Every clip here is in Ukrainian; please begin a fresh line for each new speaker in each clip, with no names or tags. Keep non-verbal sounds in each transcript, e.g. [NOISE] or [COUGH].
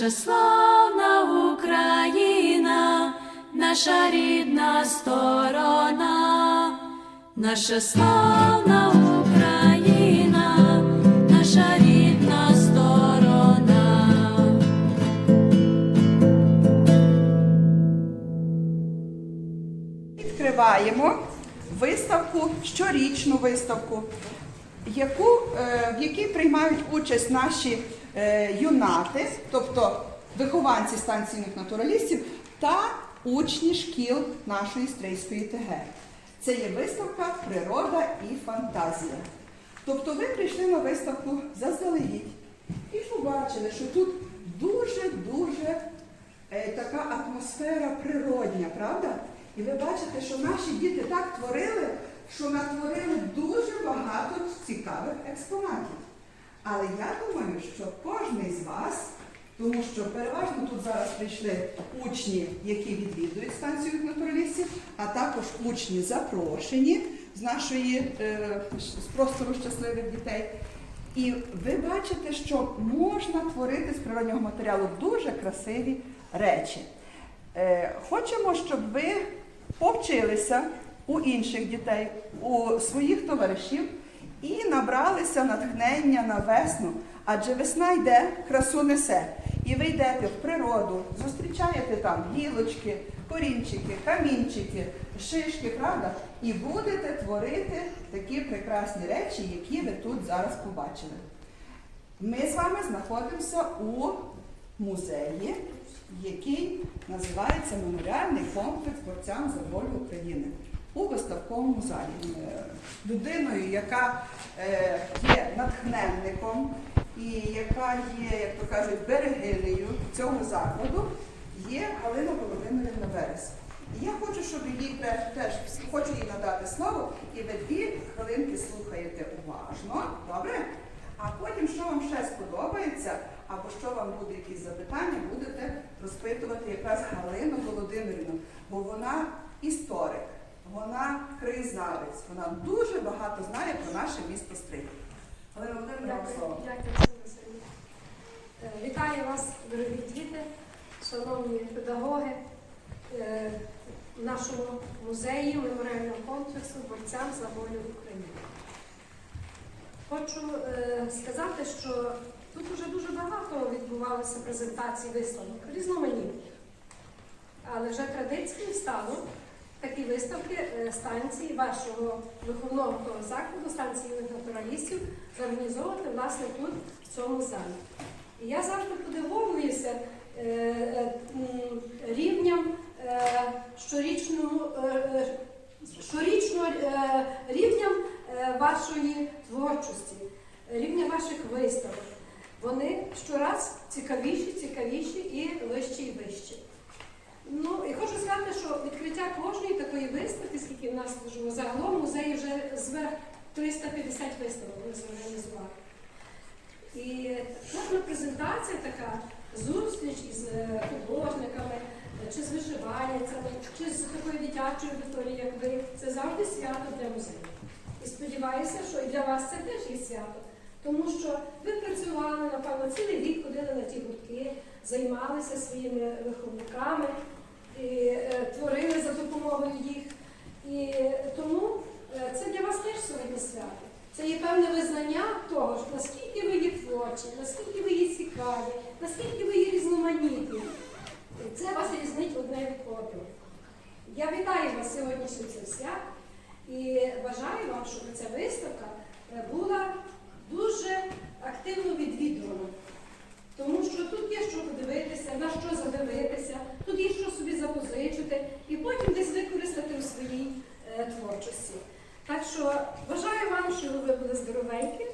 наша славна Україна, наша рідна сторона, наша славна Україна, наша рідна сторона.
Відкриваємо виставку, щорічну виставку, яку, е, в якій приймають участь наші юнати, тобто вихованці станційних натуралістів та учні шкіл нашої стрийської ТГ. Це є виставка Природа і фантазія. Тобто ви прийшли на виставку заздалегідь і побачили, що тут дуже-дуже е, така атмосфера природня, правда? І ви бачите, що наші діти так творили, що натворили дуже багато цікавих експонатів. Але я думаю, що кожен з вас, тому що переважно тут зараз прийшли учні, які відвідують станцію натуралістів, а також учні запрошені з нашої е, з простору щасливих дітей. І ви бачите, що можна творити з природнього матеріалу дуже красиві речі. Е, Хочемо, щоб ви повчилися у інших дітей, у своїх товаришів і набралися натхнення на весну, адже весна йде, красу несе. І ви йдете в природу, зустрічаєте там гілочки, корінчики, камінчики, шишки, правда? І будете творити такі прекрасні речі, які ви тут зараз побачили. Ми з вами знаходимося у музеї, який називається Меморіальний комплекс борцям за волю України у виставковому залі. Е, Людиною, яка е, є натхненником і яка є, як то кажуть, берегинею цього закладу, є Галина Володимирівна Верес. І я хочу, щоб те- теж хочу їй надати слово, і ви дві хвилинки слухаєте уважно, добре? А потім, що вам ще сподобається, або що вам буде якісь запитання, будете розпитувати якраз Галину Володимирівну, бо вона історик, вона краєзнавець, вона дуже багато знає про наше місто Стрий. Галина Володимирівна, вам слово.
Дякую, Е, Вітаю вас, дорогі діти, шановні педагоги е, в нашому музеї меморіального комплексу борцям за волю України. Хочу е, сказати, що тут вже дуже багато відбувалося презентацій виставок, різноманітних. Але вже традицією стало такі виставки е, станції вашого виховного закладу, станції натуралістів, зорганізовувати власне тут, в цьому залі. І я завжди подивовуюся е, е, рівням щорічного, щорічно рівням вашої творчості, рівня ваших виставок. Вони щораз цікавіші, цікавіші і вищі і вищі. Ну і хочу сказати, що відкриття кожної такої виставки, скільки в нас скажімо, загалом музеї вже зверх 350 виставок ми зорганізували. І кожна презентація така, зустріч із е, художниками, чи з вишивальницями, чи з такою дитячою аудиторією, як ви, це завжди свято для музею. І сподіваюся, що і для вас це теж є свято. Тому що ви працювали, напевно, цілий рік ходили на ті гуртки, займалися своїми виховниками. І е, творили за допомогою їх. І тому е, це для вас теж сьогодні свято. Це є певне визнання того, наскільки ви є творчі, наскільки ви є цікаві, наскільки ви є різноманітні. Це вас різнить одне від одного. Я вітаю вас сьогодні з цим свят і бажаю вам, щоб ця виставка е, була дуже активно відвідувана. Тому що тут є що подивитися, на що задивитися, тут є що собі запозичити і потім десь використати у своїй е, творчості. Так що бажаю вам, щоб ви були здоровенькі,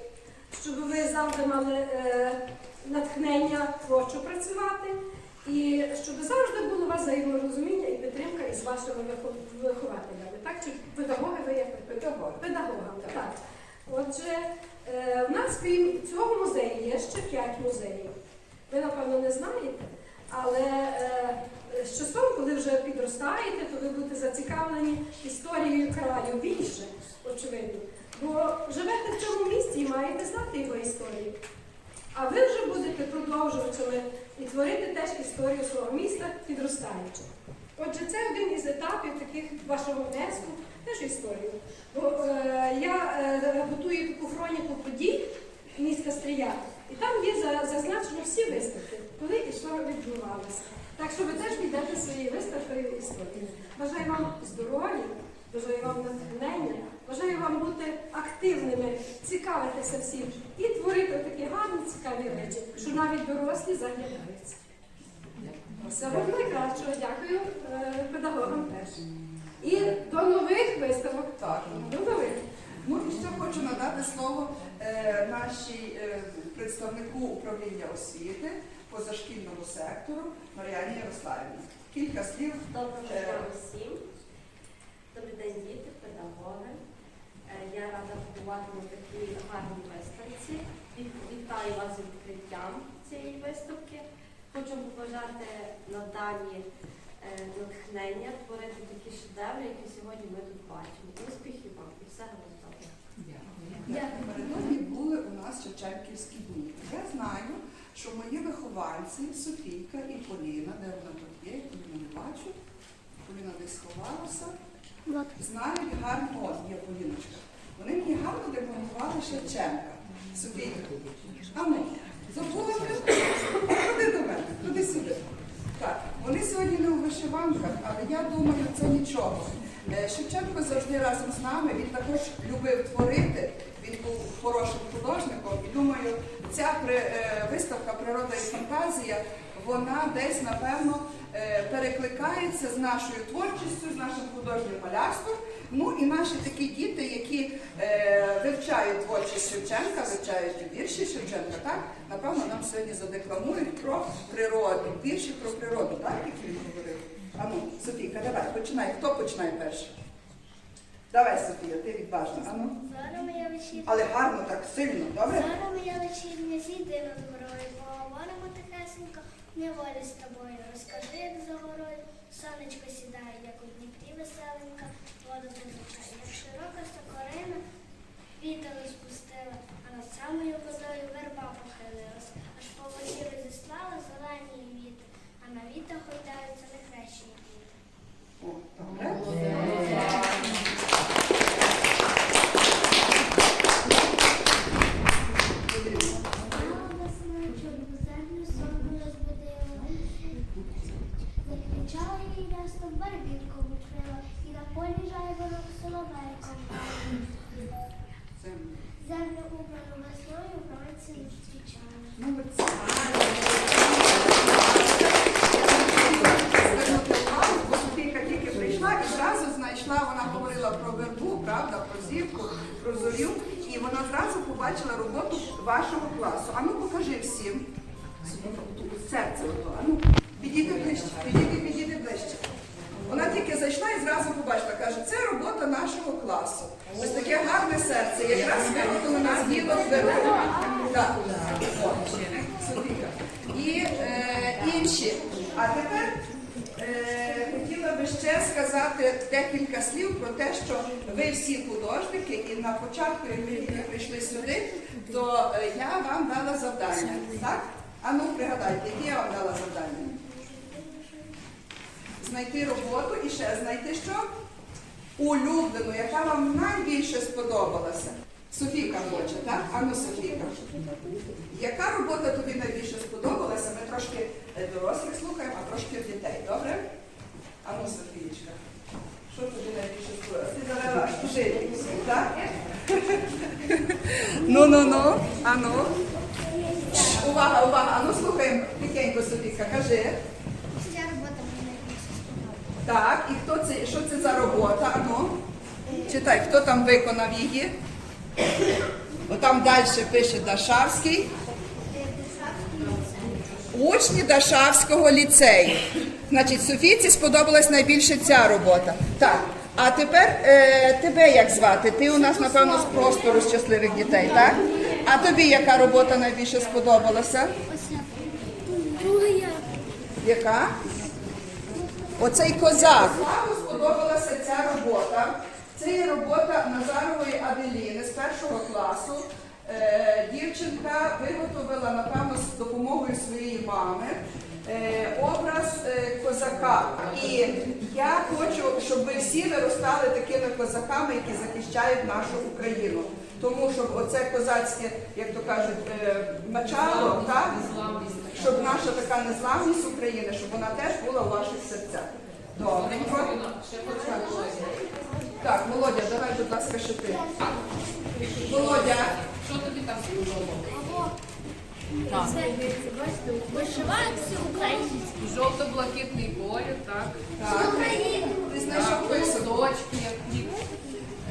щоб ви завжди мали е, натхнення творчо працювати, і щоб завжди було у вас взаєморозуміння і підтримка із вашими вихо- вихователями. Так чи педагоги ви є педагог, педагогами. Так. Отже, е, в нас крім цього музею є ще п'ять музеїв. Ви, напевно, не знаєте, але е, з часом, коли вже підростаєте, то ви будете зацікавлені історією краю більше, очевидно. Бо живете в цьому місті і маєте знати його історію. А ви вже будете продовжувачами і творити теж історію свого міста, підростаючи. Отже, це один із етапів таких вашого внеску, теж історію. Бо е, я е, готую таку хроніку подій міста Стрия, і там є зазначено всі виставки, коли і що відбувалося. Так що ви теж підете своєю виставкою історії. Бажаю вам здоров'я, бажаю вам натхнення, бажаю вам бути активними, цікавитися всім і творити такі гарні, цікаві речі, що навіть дорослі заглядаються. Всього найкращого, дякую е, педагогам теж. І до нових виставок.
Так.
До нових.
Ну і ще хочу надати слово е, нашій е, представнику управління освіти позашкільному сектору Мар'яні Ярославівні. Кілька слів.
Доброго
Е,
дня усім. Добрий день, діти, педагоги. Е, Я рада побувати на такій гарній виставці. Вітаю вас з відкриттям цієї виставки. Хочу побажати Наталі е, натхнення творити такі шедеври, які сьогодні ми тут бачимо. Успіхів вам і всього вам
Напередодні були у нас Шевченківські дні. Я знаю, що мої вихованці Софійка і Поліна, де вона тут є, я не бачу, Поліна десь сховалася, знають гарно, о, є Поліночка. Вони мені гарно демонували Шевченка. Софійка. А ну, забула ти? Ходи до мене, ходи сюди. Так, вони сьогодні не у вишиванках, але я думаю, це нічого. Е, Шевченко завжди разом з нами, він також любив творити, він був хорошим художником. І думаю, ця е, виставка Природа і фантазія, вона десь, напевно, е, перекликається з нашою творчістю, з нашим художнім малярством. Ну і наші такі діти, які е, вивчають творчість Шевченка, вивчають вірші Шевченка, так, напевно, нам сьогодні задекламують про природу, вірші про природу, так, які він говорив. А ну, Софійка, давай, починай. Хто починає перший? Давай, Софія, ти відважна. А ну.
Моя вечірня,
Але гарно, так сильно, добре?
зоро моя вечірня, зійди над горою, поговоримо тихесенько, неволі з тобою. Розкажи, як за горою, сонечко сідає, як у Дніпрі веселенька, воду позичає, як широка сокорина, вітер розпустила, а над самою водою верба похилилась, аж по воді розіслала зелені віти, а на вітах гойдаються нехрещені діти.
О, добре. Декілька слів про те, що ви всі художники, і на початку, як ви прийшли сюди, то е, я вам дала завдання. Так? А ну пригадайте, яке я вам дала завдання? знайти роботу і ще знайти що? Улюблену, яка вам найбільше сподобалася. Софійка хоче, так? Ану, Софійка. Яка робота тобі найбільше сподобалася? Ми трошки е, дорослих слухаємо, а трошки дітей, добре? Ану, Софієчка. Що тобі найбільше сподобалося? Ти завела аж тужити, так? [LAUGHS] Ну, ну, ну, ану. Увага, увага, ану слухаємо тихенько, Софійка, кажи.
Ця робота мені найбільше сподобалася.
Так, і хто це, що це за робота? Ану. Читай, хто там виконав її? Отам далі пише Дашавський. Учні Дашавського ліцею. Значить, Софійці сподобалась найбільше ця робота. Так, а тепер е, тебе як звати? Ти у нас, напевно, з простору щасливих дітей, так? А тобі яка робота найбільше сподобалася?
Друга я.
Яка? Оцей козак. Славу сподобалася ця робота. Це є робота Назарової Аделіни з першого класу. Е, дівчинка виготовила, напевно, з допомогою своєї мами образ е, козака. І я хочу, щоб ви всі виростали такими козаками, які захищають нашу Україну. Тому щоб оце козацьке, як то кажуть, е, мачало, так? щоб наша така незламність України, щоб вона теж була у ваших серцях. Добренько. Так, Володя, давай, будь ласка, ще ти. Володя,
Це вишиванці українські.
Жовто-блакитний колір, так.
так, ти знайшов писок.
Як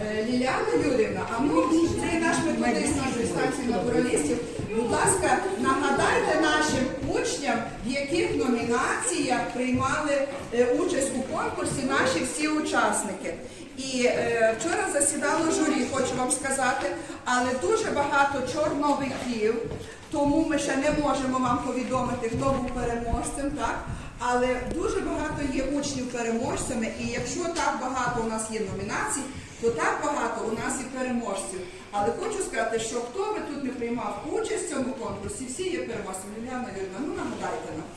Е, Ліляна Юрівна, а ну цей наш методист нашої станції натуралістів, будь ласка, нагадайте нашим учням, в яких номінаціях приймали е, участь у конкурсі наші всі учасники. І е, вчора засідало журі, хочу вам сказати, але дуже багато чорновиків, тому ми ще не можемо вам повідомити, хто був переможцем, так? Але дуже багато є учнів переможцями, і якщо так багато у нас є номінацій, то так багато у нас і переможців. Але хочу сказати, що хто би тут не приймав участь в цьому конкурсі, всі є переможцями. Юліана Юрівна, ну нагадайте нам,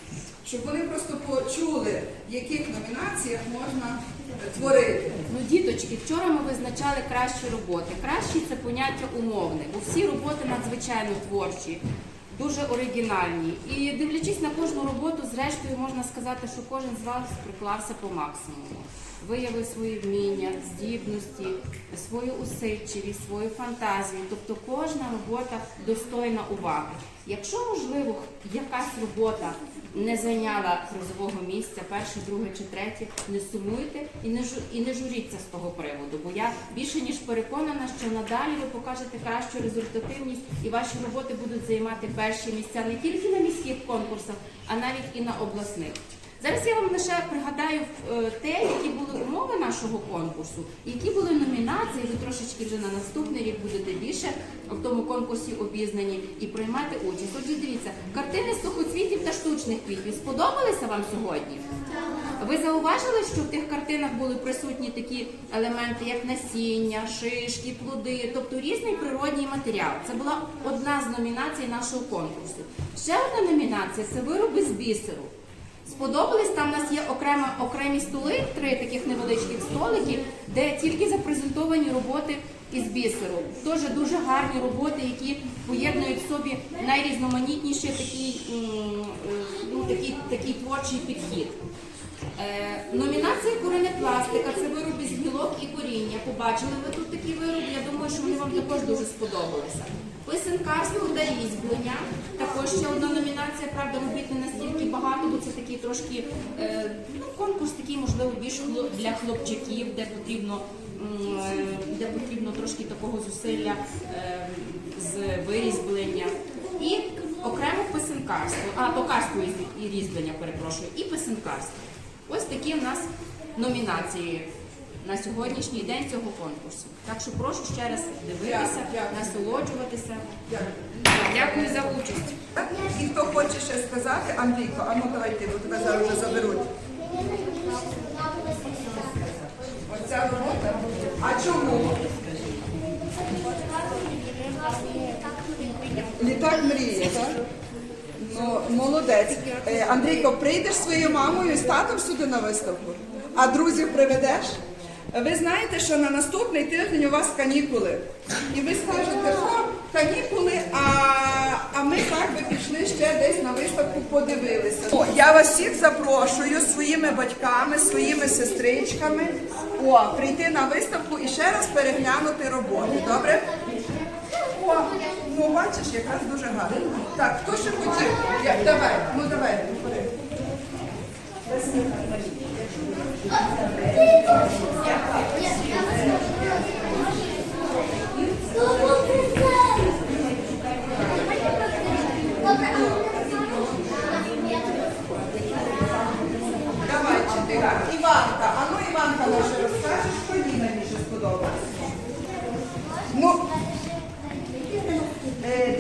щоб вони просто почули, в яких номінаціях можна творити.
Ну, діточки, вчора ми визначали кращі роботи. Кращі це поняття умовне, бо всі роботи надзвичайно творчі, дуже оригінальні. І дивлячись на кожну роботу, зрештою можна сказати, що кожен з вас приклався по максимуму. Виявив свої вміння, здібності, свою усидчивість, свою фантазію. Тобто кожна робота достойна уваги. Якщо, можливо, якась робота не зайняла призового місця, перше, друге чи третє, не сумуйте і не жу- і не журіться з того приводу. Бо я більше ніж переконана, що надалі ви покажете кращу результативність і ваші роботи будуть займати перші місця не тільки на міських конкурсах, а навіть і на обласних. Зараз я вам лише пригадаю е, те, які були умови нашого конкурсу, які були номінації. Ви трошечки вже на наступний рік будете більше в тому конкурсі обізнані і приймати участь. Отже, дивіться, картини сухоцвітів та штучних квітів сподобалися вам сьогодні? Ви зауважили, що в тих картинах були присутні такі елементи, як насіння, шишки, плоди, тобто різний природній матеріал. Це була одна з номінацій нашого конкурсу. Ще одна номінація це вироби з бісеру. Сподобались, там у нас є окремо, окремі столи, три таких невеличких столики, де тільки запрезентовані роботи із бісеру. Теж дуже гарні роботи, які поєднують в собі найрізноманітніший такий, е, ну, такий, такий творчий підхід. Е, номінація коренепластика це вироби з гілок і коріння. Побачили ви тут такі вироби? Я думаю, що вони вам також дуже сподобалися. Писанкарство та різьблення. Також ще одна номінація, правда, робіт не це такий трошки е, ну, конкурс такий, можливо, більш для хлопчиків, де потрібно, е, де потрібно трошки такого зусилля е, з вирізблення. І окремо писанкарство, а токарство і різьблення, перепрошую, і писанкарство. Ось такі в нас номінації на сьогоднішній день цього конкурсу. Так що прошу ще раз дивитися, насолоджуватися.
Дякую.
За участь.
І хто хоче ще сказати, Андрійко, а ну давай ти, бо тебе зараз вже заберуть. Оця робота. А чому? Літак мрії, так? Ну, молодець. Е, Андрійко, прийдеш зі своєю мамою і з татом сюди на виставку? А друзів приведеш? Ви знаєте, що на наступний тиждень у вас канікули. І ви скажете, що канікули, а, а ми так би пішли ще десь на виставку подивилися. О, я вас всіх запрошую своїми батьками, своїми сестричками. О, прийти на виставку і ще раз переглянути роботи. Добре? О, ну бачиш, якраз дуже гарно. Так, хто ще хотів? Давай, ну давай. Давай, так. Іванка, а ну Іванка наша розкаже, що їй найбільше сподобалося. Ну, е,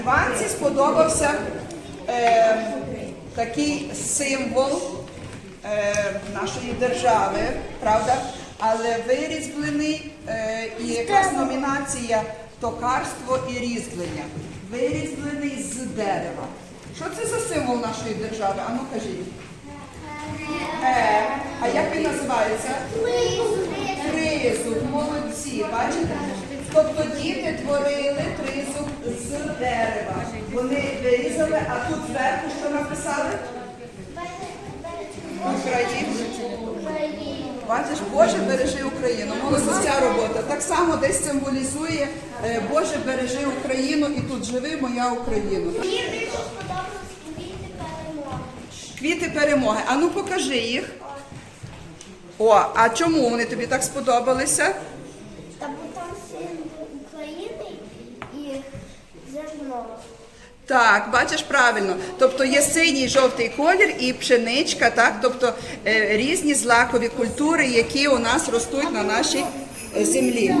Іванці сподобався е, такий символ е, нашої держави, правда? Але вирізблений е, і якраз номінація токарство і різьблення. Вирізблений з дерева. Що це за символ нашої держави? Ану кажіть. Е, а як він називається? Тризуб, молодці, бачите? Тобто діти творили тризуб з дерева. Вони вирізали, а тут зверху що написали? Україна. Бачиш, Боже, бережи Україну. Молодець ця робота. Так само десь символізує е, Боже, бережи Україну і тут живи моя Україна. Квіти перемоги. А ну покажи їх. О, а чому вони тобі так сподобалися?
Та бо там символ України і зерно.
Так, бачиш правильно. Тобто є синій жовтий колір і пшеничка, так? Тобто е, різні злакові культури, які у нас ростуть на нашій е, землі.